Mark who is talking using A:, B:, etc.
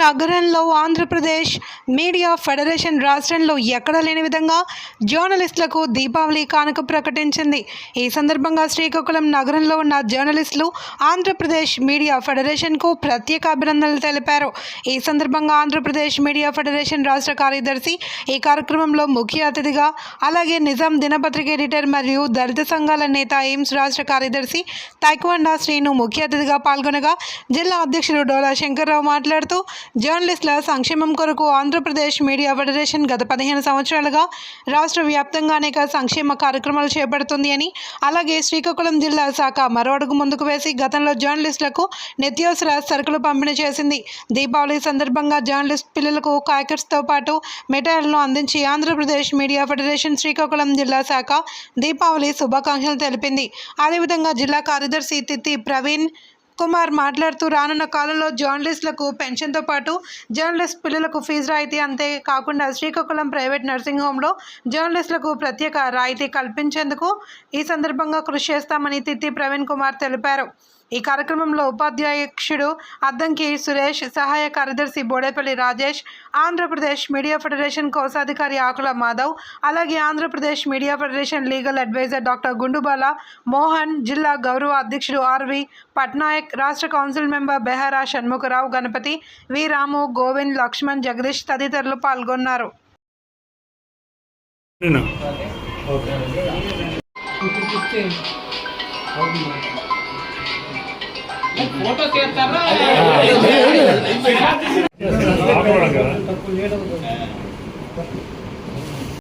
A: నగరంలో Andhra Pradesh media federation రాష్ట్రంలో ఎక్కడా లేని విధంగా జర్నలిస్టులకు దీపావళి కానుక ప్రకటించింది. ఈ సందర్భంగా శ్రీకాకుళం నగరంలో ఉన్న జర్నలిస్టులు ఆంధ్రప్రదేశ్ మీడియా ఫెడరేషన్కు ప్రత్యేక అభినందనలు తెలిపారు. ఈ సందర్భంగా ఆంధ్రప్రదేశ్ మీడియా ఫెడరేషన్ రాష్ట్ర కార్యదర్శి ఈ కార్యక్రమంలో ముఖ్య అతిథిగా అలాగే నిజాం దినపత్రిక ఎడిటర్ మరియు దళిత సంఘాల నేత ఎయిమ్స్ రాష్ట్ర కార్యదర్శి తైక్వండా శ్రీను ముఖ్య అతిథిగా పాల్గొనగా జిల్లా అధ్యక్షుడు డోలా శంకర్రావు మాట్లాడుతూ జర్నలిస్టుల సంక్షేమం కొరకు ఆంధ్రప్రదేశ్ మీడియా ఫెడరేషన్ గత పదిహేను సంవత్సరాలుగా రాష్ట్ర వ్యాప్తంగా అనేక సంక్షేమ కార్యక్రమాలు చేపడుతుంది అని అలాగే శ్రీకాకుళం జిల్లా శాఖ మరో అడుగు ముందుకు వేసి గతంలో జర్నలిస్టులకు నిత్యావసర సరుకులు పంపిణీ చేసింది. దీపావళి సందర్భంగా జర్నలిస్ట్ పిల్లలకు కాయకర్స్తో పాటు మిఠాయిలను అందించి ఆంధ్రప్రదేశ్ మీడియా ఫెడరేషన్ శ్రీకాకుళం జిల్లా శాఖ దీపావళి శుభాకాంక్షలు తెలిపింది. అదేవిధంగా జిల్లా కార్యదర్శి తిత్తి ప్రవీణ్ కుమార్ మాట్లాడుతూ రానున్న కాలంలో జర్నలిస్టులకు పెన్షన్తో పాటు జర్నలిస్ట్ పిల్లలకు ఫీజు రాయితీ అంతే కాకుండా శ్రీకాకుళం ప్రైవేట్ నర్సింగ్ హోంలో జర్నలిస్టులకు ప్రత్యేక రాయితీ కల్పించేందుకు ఈ సందర్భంగా కృషి చేస్తామని తిత్తి ప్రవీణ్ కుమార్ తెలిపారు. ఈ కార్యక్రమంలో ఉపాధ్యక్షుడు అద్దంకి సురేష్ సహాయ కార్యదర్శి బోడేపల్లి రాజేష్ ఆంధ్రప్రదేశ్ మీడియా ఫెడరేషన్ కోశాధికారి ఆకుల మాధవ్ అలాగే Andhra Pradesh media federation legal advisor doctor Gundubala Mohan జిల్లా గౌరవ అధ్యక్షుడు ఆర్వి పట్నాయక్ రాష్ట్ర council member Behara Shanmukha Rao Ganapathi V Ramu Govind Lakshman Jagadish తదితరులు పాల్గొన్నారు.
B: నేను
C: ఫోటో తీస్తారా
B: ఆపడం కదా.